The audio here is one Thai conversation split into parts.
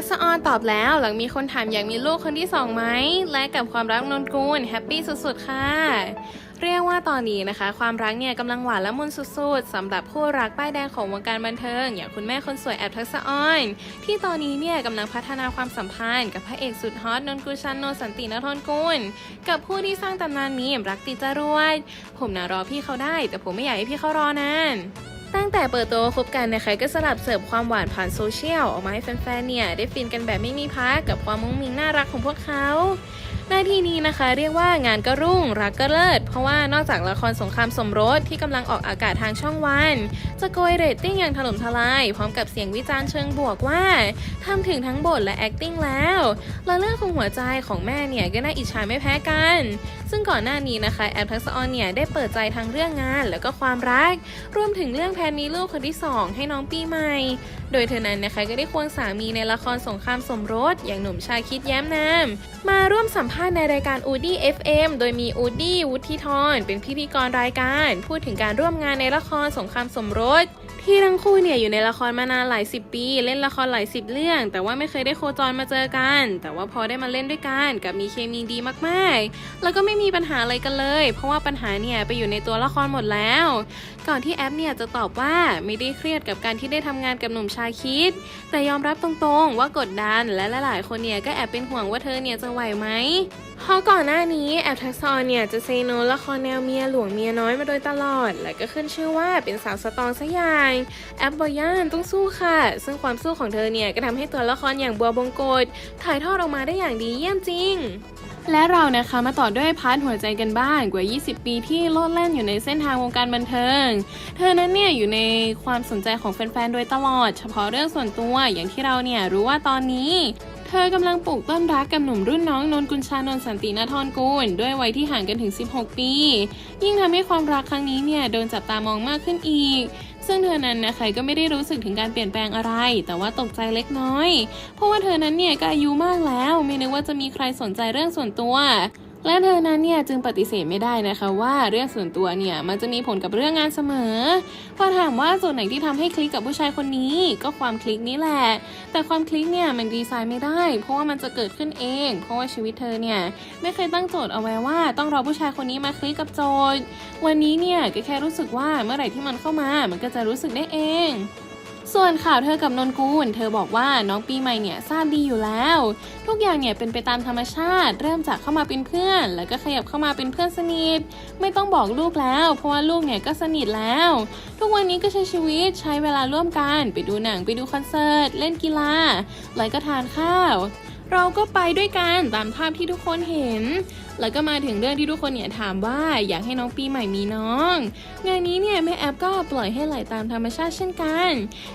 ทักษะออนตอบแล้วหลังมีคนถามอยากมีลูกคนที่สองไหมและกับความรักนนกุลแฮปปี้สุดๆ ค่ะ เรียกว่าตอนนี้นะคะ ความรักเนี่ยกำลังหวานละมุนสุดๆสำหรับคู่รักป้ายแดงของวงการบันเทิง อย่างคุณแม่คนสวยแอบทักษะออน ที่ตอนนี้เนี่ยกำลังพัฒนาความสัมพันธ์กับพระเอกสุดฮอตนนกุลชันนนสันตินทนกุลกับผู้ที่สร้างตำนานมีมรักติดจรวดผมนะรอพี่เขาได้ แต่ผมไม่อยากให้พี่เขารอนาน ตั้งแต่เปิดตัวคบกันนะคะก็สลับเสิร์ฟความหวานผ่านโซเชียลออกมาให้แฟนๆเนี่ยได้ฟินกันแบบไม่มีพักกับความมุ้งมิ้งน่ารักของพวกเขา หน้าที่นี้นะคะเรียกว่างานก็รุ่งรักก็เลิศเพราะว่านอกจากละครสงครามสมรสที่กำลังออกอากาศทางช่องวัน จะโกยเรตติ้งอย่างถล่มทลาย พร้อมกับเสียงวิจารณ์เชิงบวกว่าทำถึงทั้งบทและ acting แล้วและเรื่องของหัวใจของแม่เนี่ยก็น่าอิจฉาไม่แพ้กัน ซึ่งก่อนหน้านี้นะคะแอปทักษออนเนี่ยได้เปิดใจทั้งเรื่องงานแล้วก็ความรัก รวมถึงเรื่องแพนมีลูกคนที่ 2 ให้น้องปีใหม่ โดยเธอนั้นนะคะก็ได้ควงสามีในละครสงครามสมรสอย่างหนุ่มชาคิดแย้มนามมาร่วมสัมภาษณ์ในรายการ u d y FM โดยมีอูดี้วุฒิธรเป็นพิธีกรรายการ พูดถึงการร่วมงานในละครสงครามสมรส ที่ทั้งคู่เนี่ยอยู่ในละครมานานหลายสิบปี เล่นละครหลายสิบเรื่อง แต่ว่าไม่เคยได้โคจรมาเจอกัน แต่ว่าพอได้มาเล่นด้วยกันกับมีเคมีดีมากๆ แล้วก็ไม่มีปัญหาอะไรกันเลย เพราะว่าปัญหาเนี่ยไปอยู่ในตัวละครหมดแล้ว ก่อนที่แอปเนี่ยจะตอบว่าไม่ได้เครียดกับการที่ได้ทำงานกับหนุ่มชายคิด แต่ยอมรับตรงๆว่ากดดันและหลายๆคนเนี่ยก็แอบเป็นห่วงว่าเธอเนี่ยจะไหวไหม เพราะก่อนหน้านี้แอปทักษรเนี่ยจะเซโนละครแนวเมียหลวงเมียน้อยมาโดยตลอด และก็ขึ้นชื่อว่าเป็นสาวสตองสักอย่าง แอปบอยานต้องสู้ค่ะ ซึ่งความสู้ของเธอเนี่ยก็ทำให้ตัวละครอย่างบัวบงกฎถ่ายทอดออกมาได้อย่างดีเยี่ยมจริงและเรานะคะมาต่อด้วยพาร์ทหัวใจกันบ้างกว่า 20 ปีที่โลดแล่นอยู่ในเส้นทางวงการบันเทิง เธอนั้นเนี่ยอยู่ในความสนใจของแฟนๆ โดยตลอด เฉพาะเรื่องส่วนตัวอย่างที่เราเนี่ยรู้ว่าตอนนี้ เธอกำลังปลูกต้นรักกับหนุ่มรุ่นน้องนนกุลชานนท์สันตินทรกูล ด้วยวัยที่ห่างกันถึง 16 ปี ยิ่งทำให้ความรักครั้งนี้เนี่ยโดนจับตามองมากขึ้นอีกซึ่งเธอนั้นนะคะก็ไม่ได้รู้สึกถึงการเปลี่ยนแปลงอะไร แต่ว่าตกใจเล็กน้อย เพราะว่าเธอนั้นเนี่ยก็อายุมากแล้ว ไม่นึกว่าจะมีใครสนใจเรื่องส่วนตัว และเธอนั้นเนี่ยจึงปฏิเสธไม่ได้นะคะว่าเรื่องส่วนตัวเนี่ยมันจะมีผลกับเรื่องงานเสมอพอถามว่าส่วนไหนที่ทำให้คลิกกับผู้ชายคนนี้ ก็ความคลิกนี้แหละ แต่ความคลิกเนี่ยมันดีไซน์ไม่ได้ เพราะว่ามันจะเกิดขึ้นเอง เพราะว่าชีวิตเธอเนี่ยไม่เคยตั้งโจทย์เอาไว้ว่าต้องรอผู้ชายคนนี้มาคลิกกับโจทย์ วันนี้เนี่ยก็แค่รู้สึกว่าเมื่อไหร่ที่มันเข้ามา มันก็จะรู้สึกได้เอง ส่วนข่าวเธอกับนนกูล เธอบอกว่าน้องปีใหม่เนี่ยทราบดีอยู่แล้ว ทุกอย่างเนี่ยเป็นไปตามธรรมชาติ เริ่มจากเข้ามาเป็นเพื่อน แล้วก็ขยับเข้ามาเป็นเพื่อนสนิท ไม่ต้องบอกลูกแล้ว เพราะว่าลูกเนี่ยก็สนิทแล้ว ทุกวันนี้ก็ใช้ชีวิตใช้เวลาร่วมกัน ไปดูหนังไปดูคอนเสิร์ต เล่นกีฬาแล้วก็ทานข้าว เราก็ไปด้วยกันตามภาพที่ทุกคนเห็น แล้วก็มาถึงเรื่องที่ทุกคนเนี่ยถามว่าอยากให้น้องปีใหม่มีน้อง งานนี้เนี่ยแม่แอปก็ปล่อยให้ไหลตามธรรมชาติเช่นกัน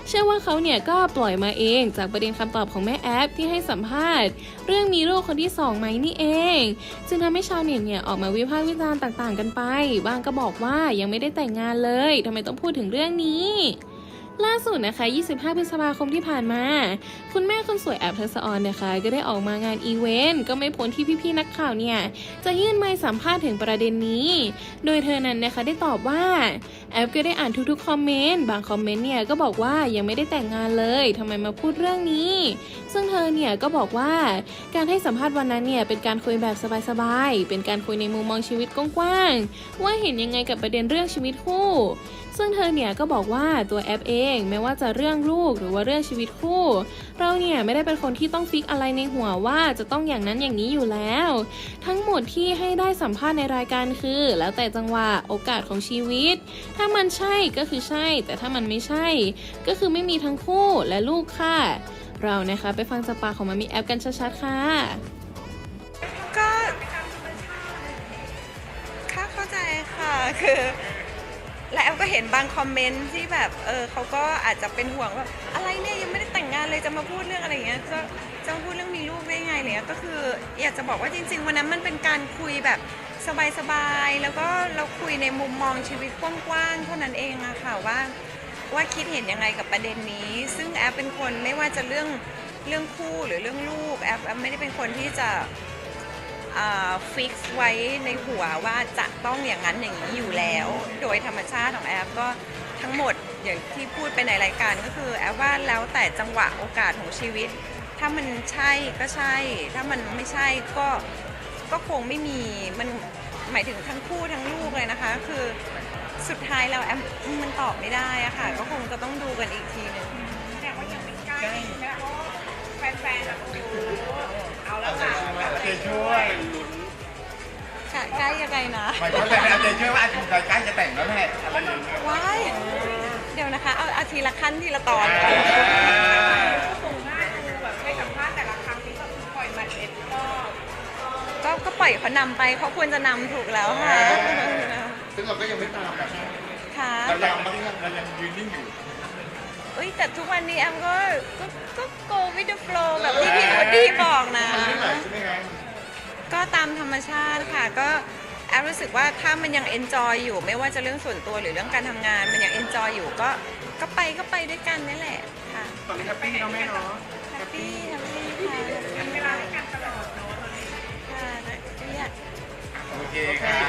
เชื่อว่าเขาเนี่ยก็ปล่อยมาเองจากประเด็นคำตอบของแม่แอปที่ให้สัมภาษณ์ เรื่องมีลูกคนที่สองไหมนี่เองจึงทำให้ชาวเน็ตเนี่ยออกมาวิพากษ์วิจารณ์ต่าง ๆ กันไป บางก็บอกว่ายังไม่ได้แต่งงานเลยทำไมต้องพูดถึงเรื่องนี้ ล่าสุดนะคะ 25 พฤษภาคมที่ผ่านมา คุณแม่คนสวยแอปทักษะออนนะคะ ก็ได้ออกมางานอีเวนต์ก็ไม่พ้นที่พี่ๆนักข่าวเนี่ย จะยื่นไมค์สัมภาษณ์ถึงประเด็นนี้ โดยเธอนั้นนะคะได้ตอบว่า แอปก็ได้อ่านทุกๆคอมเมนต์บางคอมเมนต์เนี่ยก็บอกว่ายังไม่ได้แต่งงานเลยทำไมมาพูดเรื่องนี้ ซึ่งเธอเนี่ยก็บอกว่าการให้สัมภาษณ์วันนั้นเนี่ยเป็นการคุยแบบสบายๆเป็นการคุยในมุมมองชีวิตกว้างๆว่าเห็นยังไงกับประเด็นเรื่องชีวิตคู่ ซึ่งเธอเนี่ยก็บอกว่าตัวแอปเองไม่ว่าจะเรื่องลูกหรือว่าเรื่องชีวิตคู่ เราเนี่ยไม่ได้เป็นคนที่ต้องฟิกอะไรในหัวว่าจะต้องอย่างนั้นอย่างนี้อยู่แล้ว ทั้งหมดที่ให้ได้สัมภาษณ์ในรายการคือ แล้วแต่จังหวะโอกาสของชีวิต ถ้ามันใช่ก็คือใช่ แต่ถ้ามันไม่ใช่ ก็คือไม่มีทั้งคู่และลูกค่ะ เรานะคะไปฟังจากปากของมามีแอปกันชัดๆค่ะก็ค่ะเข้าใจค่ะคือ และแอมก็เห็นบางคอมเมนต์ที่แบบเออเขาก็อาจจะเป็นห่วงว่าอะไรเนี่ยยังไม่ได้แต่งงานเลยจะมาพูดเรื่องอะไรอย่างเงี้ยจะจะมาพูดเรื่องมีลูกได้ไงเนี่ยก็คืออยากจะบอกว่าจริง ๆ วันนั้นมันเป็นการคุยแบบสบายๆแล้วก็เราคุยในมุมมองชีวิตกว้างๆเท่านั้นเองอะค่ะว่าว่าคิดเห็นยังไงกับประเด็นนี้ ซึ่งแอปเป็นคนไม่ว่าจะเรื่องเรื่องคู่หรือเรื่องลูกแอปแอปไม่ได้เป็นคนที่จะ ฟิกซ์ไว้ในหัวว่าจะต้องอย่างนั้นอย่างนี้อยู่แล้ว โดยธรรมชาติของแอปก็ทั้งหมดอย่างที่พูดไปในรายการก็คือแอปว่าแล้วแต่จังหวะโอกาสของชีวิต ถ้ามันใช่ก็ใช่ ถ้ามันไม่ใช่ก็ก็คงไม่มีมันหมายถึงทั้งคู่ทั้งลูกเลยนะคะ คือสุดท้ายแล้วแอมมันตอบไม่ได้อะค่ะ ก็คงจะต้องดูกันอีกทีนึงแต่ว่ายังไม่ใกล้ใช่ไหมเพราะว่าแฟนๆแบบโอ้ ช่วยใกล้ใกล้ยังไงนะหมายความว่าเจช่วยว่าอาทิตย์ใกล้จะแต่งแล้วแม่อะไรอย่างเงี้ยว้ายเดี๋ยวนะคะ เอาเอาทีละขั้นทีละตอนสูงมากดูแบบให้สัมภาษณ์แต่ละครั้งนี้ก็คือปล่อยหมัดเอ็ดก็ก็ก็ปล่อยเขานำไปเขาควรจะนำถูกแล้วค่ะซึ่งเราก็ยังไม่ตามนะค่ะ เรายังเรายังยืนนิ่งอยู่ เอ้ยแต่ทุกวันนี้แอมก็ก็ก็ go with the flow แบบที่พี่วดดี้บอกนะ มันไม่ไหลใช่ไหมครับ ก็ตามธรรมชาติค่ะก็แอมรู้สึกว่าถ้ามันยัง enjoy อยู่ ไม่ว่าจะเรื่องส่วนตัวหรือเรื่องการทำงาน มันยัง enjoy อยู่ก็ก็ไปก็ไปด้วยกันนี่แหละค่ะตอนนี้แฮปปี้เนาะแม่เนาะแฮปปี้แฮปปี้ค่ะมีเวลาให้กันตลอดเนาะค่ะและเครียดโอเคค่ะ